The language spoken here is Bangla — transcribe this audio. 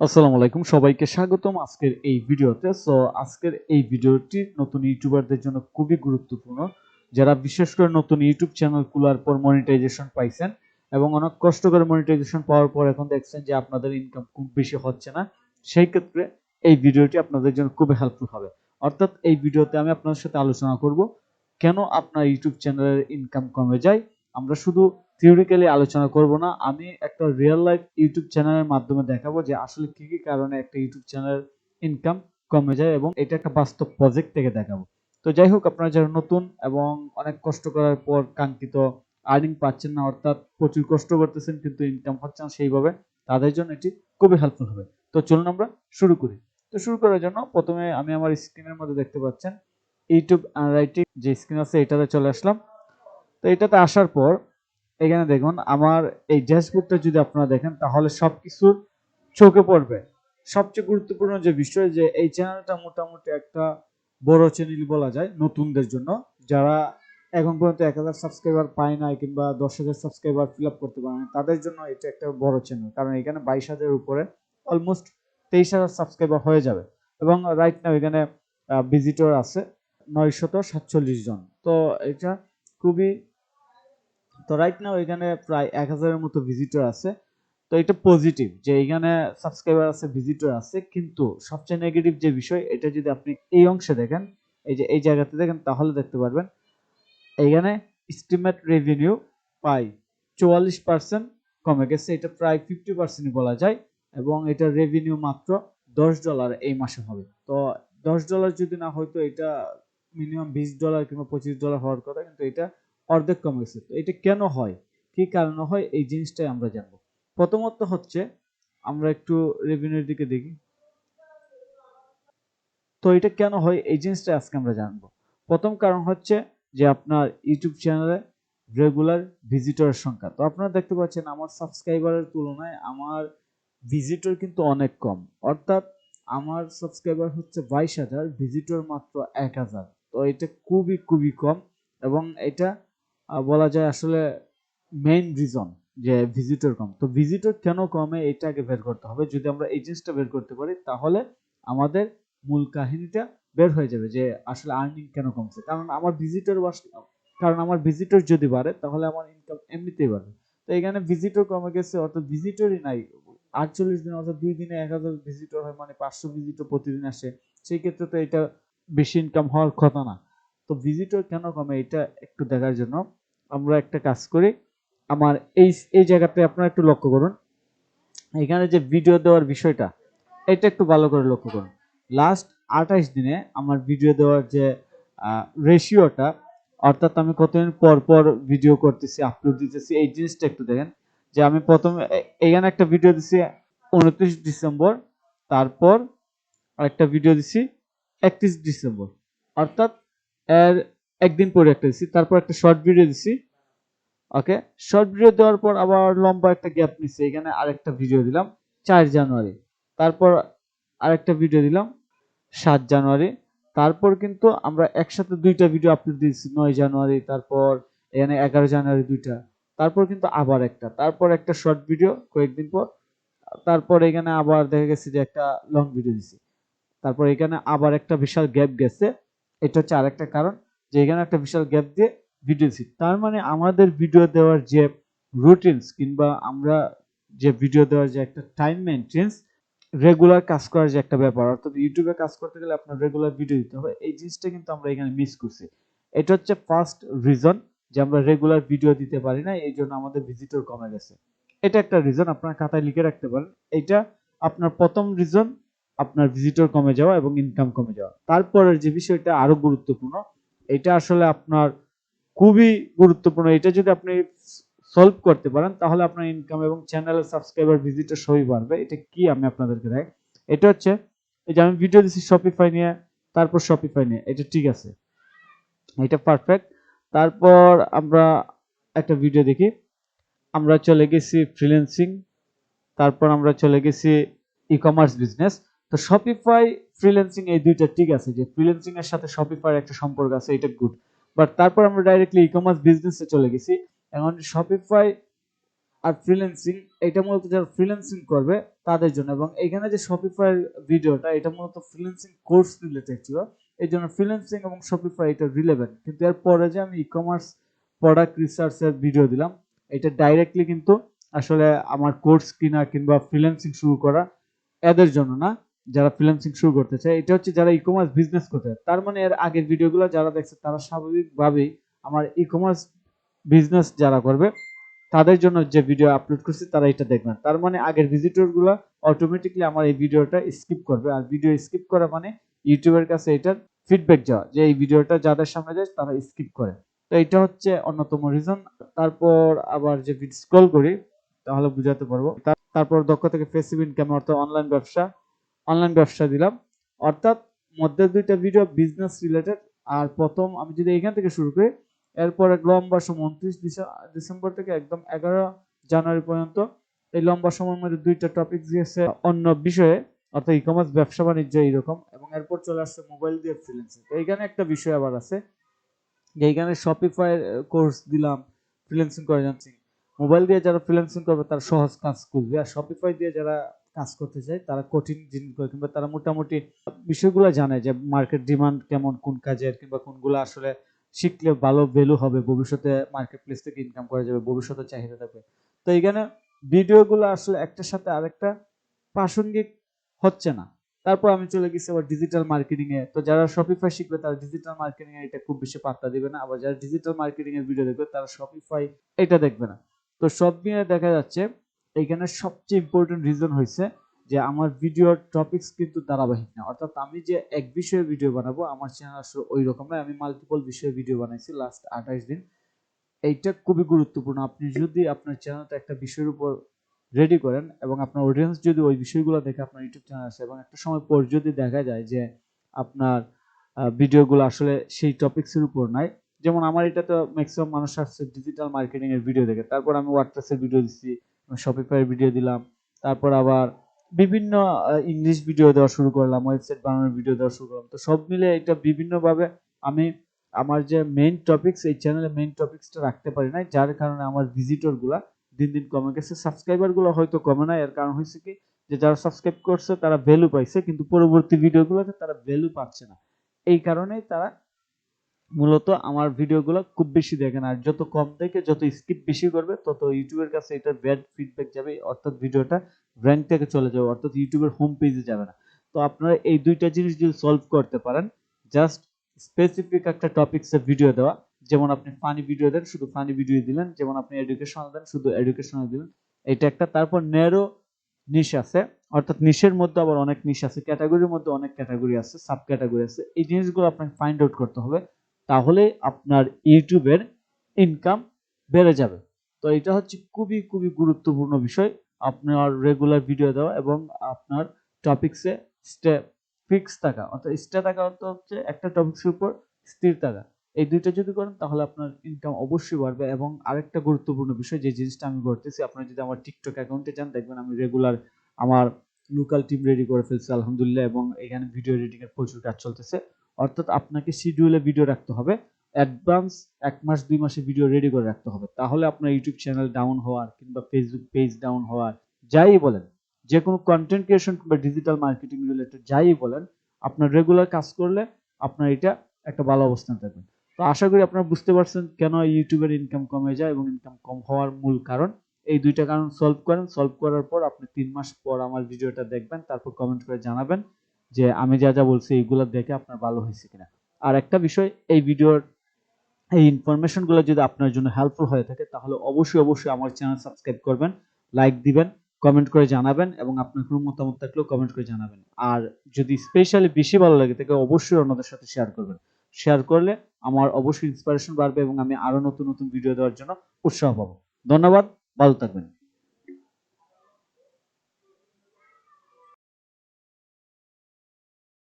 আসসালামু আলাইকুম, সবাইকে স্বাগতম আজকের এই ভিডিওতে। সো আজকের এই ভিডিওটি নতুন ইউটিউবারদের জন্য খুবই গুরুত্বপূর্ণ। যারা বিশেষ করে নতুন ইউটিউব চ্যানেল খোলার পর মনিটাইজেশন পাইছেন এবং অনেক কষ্ট করে মনিটাইজেশন পাওয়ার পর এখন দেখছেন যে আপনাদের ইনকাম খুব বেশি হচ্ছে না, সেই ক্ষেত্রে এই ভিডিওটি আপনাদের জন্য খুবই হেল্পফুল হবে। অর্থাৎ এই ভিডিওতে আমি আপনাদের সাথে আলোচনা করব, কেন আপনার ইউটিউব চ্যানেলের ইনকাম কমে যায়? আমরা শুধু থিওরিক্যালি আলোচনা করব না। আমি একটা রিয়েল লাইফ ইউটিউব চ্যানেলের মাধ্যমে দেখাবো যে আসলে কি কি কারণে একটা ইউটিউব চ্যানেলের ইনকাম কমে যায় এবং এটা একটা বাস্তব প্রজেক্ট থেকে দেখাবো। তো যাই হোক, আপনারা যারা নতুন এবং অনেক কষ্ট করার পর কাঙ্ক্ষিত আর্নিং পাচ্ছেন না, অর্থাৎ প্রচুর কষ্ট করতেছেন কিন্তু ইনকাম হচ্ছে না সেইভাবে, তাদের জন্য এটি খুবই হেল্পফুল হবে। তো চলুন আমরা শুরু করি। তো শুরু করার জন্য প্রথমে আমি আমার স্ক্রিনের মধ্যে দেখতে পাচ্ছেন ইউটিউব রাইটিং যে স্ক্রিন আছে এটাতে চলে আসলাম। তো এটাতে আসার পর এখানে দেখুন, আমার এই ড্যাশবোর্ডটা যদি আপনারা দেখেন, তাহলে সবকিছুর চোখে পড়বে। সবচেয়ে গুরুত্বপূর্ণ যে বিষয়, যে এই চ্যানেলটা মোটামুটি একটা বড় চ্যানেল বলা যায় নতুনদের জন্য। যারা এখন পর্যন্ত এক হাজার সাবস্ক্রাইবার পায় নাই কিংবা দশ হাজার সাবস্ক্রাইবার ফিল আপ করতে পারে না তাদের জন্য এটা একটা বড় চ্যানেল। কারণ এখানে বাইশ হাজারের উপরে অলমোস্ট তেইশ হাজার সাবস্ক্রাইবার হয়ে যাবে। এবং রাইট নাও এখানে ভিজিটর আছে নয়শত সাতচল্লিশ জন। তো এটা খুবই তো রাইট নাও এখানে প্রায় এক হাজারের মতো ভিজিটর আছে। তো এটা পজিটিভ যে এখানে সাবস্ক্রাইবার আছে ভিজিটর আছে। কিন্তু সবচেয়ে নেগেটিভ যে বিষয়, এটা যদি আপনি এই অংশে দেখেন, এই যে এই জায়গাতে দেখেন, তাহলে দেখতে পারবেন। এইখানে স্টিমেট রেভিনিউ পাই চুয়াল্লিশ পার্সেন্ট কমে গেছে। এটা প্রায় ফিফটি পার্সেন্টই বলা যায় এবং এটা রেভিনিউ মাত্র দশ ডলার এই মাসে হবে। তো দশ ডলার যদি না হয়তো এটা মিনিমাম বিশ ডলার কিংবা পঁচিশ ডলার হওয়ার কথা, কিন্তু এটা অর্ধেক কমে গেছে। তো এটা কেন হয়? কি কারণে হয়? এই জিনিসটাই আমরা জানব। প্রথমত হচ্ছে, আমরা একটু রেভিনিউর দিকে দেখি। তো এটা কেন হয়? এই জিনিসটা আজকে আমরা জানব। প্রথম কারণ হচ্ছে যে আপনার ইউটিউব চ্যানেলে রেগুলার ভিজিটরের সংখ্যা। তো আপনারা দেখতে পাচ্ছেন, আমার সাবস্ক্রাইবারের তুলনায় আমার ভিজিটর কিন্তু অনেক কম। অর্থাৎ আমার সাবস্ক্রাইবার হচ্ছে বাইশ হাজার ভিজিটর মাত্র এক হাজার। তো এটা খুবই খুবই কম এবং এটা বলা যায় আসলে মেইন রিজন যে ভিজিটর কম। তো ভিজিটর কেন কমে এটা আগে বের করতে হবে। যদি আমরা এই জিনিসটা বের করতে পারি, তাহলে আমাদের মূল কাহিনীটা বের হয়ে যাবে যে আসলে আর্নিং কেন কমছে। কারণ আমার ভিজিটর কারণ আমার ভিজিটর যদি বাড়ে, তাহলে আমার ইনকাম এমনিতেই বাড়বে। তো এখানে ভিজিটর কমে গেছে, অর্থাৎ ভিজিটরই নাই। আটচল্লিশ দিন অর্থাৎ দুই দিনে এক হাজার ভিজিটর হয় মানে পাঁচশো ভিজিটর প্রতিদিন আসে। সেই ক্ষেত্রে তো এটা বেশি ইনকাম হওয়ার কথা না। তো ভিজিটর কেন কমে এটা একটু দেখার জন্য। আমরা একটা কাজ করি, আমার এই এই জায়গাতে আপনারা একটু লক্ষ্য করুন। এখানে যে ভিডিও দেওয়ার বিষয়টা, এটা একটু ভালো করে লক্ষ্য করুন। লাস্ট আঠাইশ দিনে আমার ভিডিও দেওয়ার যে রেশিওটা অর্থাৎ আমি কতদিন পর পর ভিডিও করতেছি আপলোড দিতেছি, এই জিনিসটা একটু দেখেন। যে আমি প্রথমে এখানে একটা ভিডিও দিছি উনত্রিশ ডিসেম্বর, তারপর আরেকটা ভিডিও দিছি একত্রিশ ডিসেম্বর। অর্থাৎ এর একদিন পরে একটা দিছি, তারপর একটা শর্ট ভিডিও দিছি। ওকে শর্ট ভিডিও দেওয়ার পর আবার লম্বা একটা গ্যাপ নিচ্ছে এখানে আরেকটা ভিডিও দিলাম, চার জানুয়ারি। তারপর আরেকটা ভিডিও দিলাম, সাত জানুয়ারি। তারপর কিন্তু আমরা একসাথে দুইটা ভিডিও আপলোড দিয়েছি, নয় জানুয়ারি, তারপর এখানে এগারো জানুয়ারি দুইটা। তারপর কিন্তু আবার একটা, তারপর একটা শর্ট ভিডিও কয়েকদিন পর। তারপর এখানে আবার দেখা গেছে যে একটা লং ভিডিও দিছি। তারপর এখানে আবার একটা বিশাল গ্যাপ গেছে এটা হচ্ছে আরেকটা কারণ যে এখানে একটা বিশাল গ্যাপ দিয়ে ভিডিও দিছি। তার মানে আমাদের ভিডিও দেওয়ার যে রুটিনস কিংবা আমরা যে ভিডিও দেওয়ার যে একটা টাইম মেনটেন্স রেগুলার কাজ করার যে একটা ব্যাপার, অর্থাৎ ইউটিউবে কাজ করতে গেলে আপনার রেগুলার ভিডিও দিতে হবে, এই জিনিসটা কিন্তু আমরা এখানে মিস করছি। এটা হচ্ছে ফার্স্ট রিজন যে আমরা রেগুলার ভিডিও দিতে পারি না, এই জন্য আমাদের ভিজিটর কমে গেছে। এটা একটা রিজন আপনার খাতায় লিখে রাখতে পারেন। এটা আপনার প্রথম রিজন আপনার ভিজিটর কমে যাওয়া এবং ইনকাম কমে যাওয়া। তারপরের যে বিষয়টা আরও গুরুত্বপূর্ণ, এটা আসলে আপনার খুবই গুরুত্বপূর্ণ। এটা যদি আপনি সলভ করতে পারেন, তাহলে আপনার ইনকাম এবং চ্যানেলের সাবস্ক্রাইবার ভিজিটর সবই বাড়বে। এটা কি আমি আপনাদেরকে দেখ এটা হচ্ছে, এই যে আমি ভিডিও দিচ্ছি শপিফাই নিয়ে, তারপর শপিফাই নিয়ে। এটা ঠিক আছে। এটা পারফেক্ট তারপর আমরা একটা ভিডিও দেখি। আমরা চলে গেছি ফ্রিল্যান্সিং তারপর আমরা চলে গেছি ই কমার্স বিজনেস তো শপিফাই ফ্রিল্যান্সিং এই দুইটা ঠিক আছে যে ফ্রিল্যান্সিং এর সাথে শপিফাই একটা সম্পর্ক আছে, এটা গুড বাট তারপর আমরা ডাইরেক্টলি ই কমার্স বিজনেসে চলে গেছি। এখন শপিফাই আর ফ্রিল্যান্সিং এটা মূলত যারা ফ্রিল্যান্সিং করবে তাদের জন্য। এবং এখানে যে শপিফাই ভিডিওটা, এটা মূলত ফ্রিল্যান্সিং কোর্স রিলেটেড ছিল। এই জন্য ফ্রিল্যান্সিং এবং শপিফাই এটা রিলেভেন্ট কিন্তু এর পরে যে আমি ই কমার্স প্রোডাক্ট রিসার্চের ভিডিও দিলাম, এটা ডাইরেক্টলি কিন্তু আসলে আমার কোর্স কিনা কিংবা ফ্রিল্যান্সিং শুরু করা এদের জন্য না। যারা ফ্রিল্যান্সিং শুরু করতে চায়, এটা হচ্ছে যারা ই কমার্স বিজনেস করতে তার মানে এর আগের ভিডিওগুলো যারা দেখছে, তারা স্বাভাবিকভাবেই আমার ই কমার্স বিজনেস যারা করবে, তাদের জন্য যে ভিডিও আপলোড করছি, তারা এটা দেখবেন। তার মানে আগের ভিজিটরগুলো অটোমেটিকলি আমার এই ভিডিওটা স্কিপ করবে। আর ভিডিও স্কিপ করা মানে ইউটিউবের কাছে এটার ফিডব্যাক যাওয়া, যে এই ভিডিওটা যাদের সামনে যায়, তারা স্কিপ করে। তো এটা হচ্ছে অন্যতম রিজন তারপর আবার যে স্ক্রল করি, তাহলে বুঝাতে পারব। তারপর দক্ষ থেকে ফেসিভ ইনকাম অর্থাৎ অনলাইন ব্যবসা। অনলাইন ব্যবসা দিলাম। অর্থাৎ মধ্যে দুইটা ভিডিও বিজনেস রিলেটেড আর প্রথম আমি যদি এখান থেকে শুরু করি, এরপর লম্বা সময় উনত্রিশ ডিসেম্বর থেকে একদম এগারো জানুয়ারি পর্যন্ত এই লম্বা সময়ের মধ্যে দুইটা টপিক দিয়েছে। অন্য বিষয়ে, অর্থাৎ ই কমার্স ব্যবসা বাণিজ্য এইরকম। এবং এরপর চলে আসছে মোবাইল দিয়ে ফ্রিল্যান্সিং এইখানে একটা বিষয় আবার আছে যে এইখানে শপিফাই কোর্স দিলাম ফ্রিল্যান্সিং করে যাচ্ছি মোবাইল দিয়ে যারা ফ্রিল্যান্সিং করবে, তারা সহজ কাজ করবে আর শপিফাই দিয়ে যারা কাজ করতে চায়, তারা কঠিন জিনিস করে কিংবা তারা মোটামুটি বিষয়গুলো জানে যে মার্কেট ডিমান্ড কেমন, কোন কাজের কিংবা কোনগুলো আসলে শিখলে ভালো ভ্যালু হবে, ভবিষ্যতে মার্কেট প্লেস থেকে ইনকাম করা যাবে, ভবিষ্যতে চাহিদা থাকবে। তো এইখানে ভিডিওগুলো আসলে একটার সাথে আরেকটা প্রাসঙ্গিক হচ্ছে না। তারপর আমি চলে গেছি আবার ডিজিটাল মার্কেটিং এ। তো যারা শপিফাই শিখবে, তারা ডিজিটাল মার্কেটিং এ এটা খুব বেশি পাত্তা দিবে না। আবার যারা ডিজিটাল মার্কেটিং এর ভিডিও দেখবে, তারা শপিফাই এটা দেখবে না। তো সব মিলিয়ে দেখা যাচ্ছে এইখানে সবচেয়ে ইম্পর্টেন্ট রিজন হয়েছে যে আমার ভিডিওর টপিকস কিন্তু ধারাবাহিক না। অর্থাৎ আমি যে এক বিষয়ে ভিডিও বানাবো, আমার চ্যানেল আসলে ওই রকম নয় আমি মাল্টিপল বিষয়ে ভিডিও বানাইছি লাস্ট আঠাশ দিন। এইটা খুবই গুরুত্বপূর্ণ। আপনি যদি আপনার চ্যানেলটা একটা বিষয়ের উপর রেডি করেন এবং আপনার অডিয়েন্স যদি ওই বিষয়গুলো দেখে আপনার ইউটিউব চ্যানেল আসে এবং একটা সময় পর যদি দেখা যায় যে আপনার ভিডিওগুলো আসলে সেই টপিকসের উপর নাই, যেমন আমার এটা তো ম্যাক্সিমাম মানুষ আসছে ডিজিটাল মার্কেটিং এর ভিডিও দেখে। তারপর আমি ওয়ার্ডপ্রেসের ভিডিও দিচ্ছি শপিফাই ভিডিও দিলাম। তারপর আবার বিভিন্ন ইংলিশ ভিডিও দেওয়া শুরু করলাম ওয়েবসাইট বানানোর ভিডিও দেওয়া শুরু করলাম। তো সব মিলে এটা বিভিন্নভাবে আমি, আমার যে মেইন টপিকস এই চ্যানেলে মেইন টপিকসটা রাখতে পারি না যার কারণে আমার ভিজিটরগুলা দিন দিন কমে গেছে। সাবস্ক্রাইবারগুলো হয়তো কমে না এর কারণ হয়েছে কি যে যারা সাবস্ক্রাইব করছে, তারা ভ্যালু পাইছে, কিন্তু পরবর্তী ভিডিওগুলোতে তারা ভ্যালু পাচ্ছে না। এই কারণেই তারা মূলত আমার ভিডিওগুলো খুব বেশি দেখে না আর যত কম দেখে, যত স্কিপ বেশি করবে, তত ইউটিউবের কাছে এটার ব্যাড ফিডব্যাক যাবে, অর্থাৎ ভিডিওটা র্যাঙ্ক থেকে চলে যাবে, অর্থাৎ ইউটিউবের হোম পেজে যাবে না। তো আপনারা এই দুইটা জিনিস যদি সলভ করতে পারেন জাস্ট স্পেসিফিক একটা টপিকসের ভিডিও দেওয়া, যেমন আপনি ফানি ভিডিও দেন, শুধু ফানি ভিডিও দিলেন, যেমন আপনি এডুকেশনাল দেন, শুধু এডুকেশনাল দিলেন, এটা একটা। তারপর ন্যারো নিশ আছে, অর্থাৎ নিশের মধ্যে আবার অনেক নিশ আছে ক্যাটাগরির মধ্যে অনেক ক্যাটাগরি আছে সাব ক্যাটাগরি আছে, এই জিনিসগুলো আপনাকে ফাইন্ড আউট করতে হবে। তাহলে আপনার ইউটিউবের ইনকাম বেড়ে যাবে। তো এটা হচ্ছে খুবই খুবই গুরুত্বপূর্ণ বিষয়। আপনার রেগুলার ভিডিও দেওয়া এবং আপনার টপিকসে স্টে ফিক্স থাকা। অর্থাৎ স্টে থাকা অর্থ হচ্ছে একটা টপিক্সের উপর স্থির থাকা। এই দুইটা যদি করেন, তাহলে আপনার ইনকাম অবশ্যই বাড়বে এবং আরেকটা গুরুত্বপূর্ণ বিষয়, যে জিনিসটা আমি করতেছি আপনারা যদি আমার টিকটক অ্যাকাউন্টে যান, দেখবেন আমি রেগুলার আমার লোকাল টিম রেডি করে ফেলছি, আলহামদুলিল্লাহ, এবং এখানে ভিডিও এডিটিং এর প্রচুর কাজ চলতেছে। অর্থাৎ আপনাকে শিডিউলে ভিডিও রাখতে হবে। অ্যাডভান্স এক মাস, দুই মাসে ভিডিও রেডি করে রাখতে হবে। তাহলে আপনার ইউটিউব চ্যানেল ডাউন হওয়ার কিংবা ফেসবুক পেজ ডাউন হওয়ার, যাই বলেন, যে কোনো কন্টেন্ট ক্রিয়েশন কিংবা ডিজিটাল মার্কেটিং রিলেটেড যাই বলেন, আপনার রেগুলার কাজ করলে আপনার এটা একটা ভালো অবস্থান থাকবে। তো আশা করি আপনারা বুঝতে পারছেন কেন ইউটিউবের ইনকাম কমে যায় এবং ইনকাম কম হওয়ার মূল কারণ। এই দুইটা কারণ সলভ করেন। সলভ করার পর আপনি তিন মাস পর আমার ভিডিওটা দেখবেন, তারপর কমেন্ট করে জানাবেন। যে আমি যা যা বলছি এইগুলো দেখে আপনার ভালো হয়েছে কিনা। আর একটা বিষয়, এই ভিডিওর এই ইনফরমেশনগুলো যদি আপনার জন্য হেল্পফুল হয়ে থাকে, তাহলে অবশ্যই অবশ্যই আমার চ্যানেল সাবস্ক্রাইব করবেন লাইক দিবেন কমেন্ট করে জানাবেন এবং আপনার কোনো মতামত থাকলেও কমেন্ট করে জানাবেন। আর যদি স্পেশালি বেশি ভালো লাগে, তাকে অবশ্যই অন্যদের সাথে শেয়ার করবেন। শেয়ার করলে আমার অবশ্যই ইন্সপিরেশন বাড়বে এবং আমি আরও নতুন নতুন ভিডিও দেওয়ার জন্য উৎসাহ পাবো। ধন্যবাদ, ভালো থাকবেন।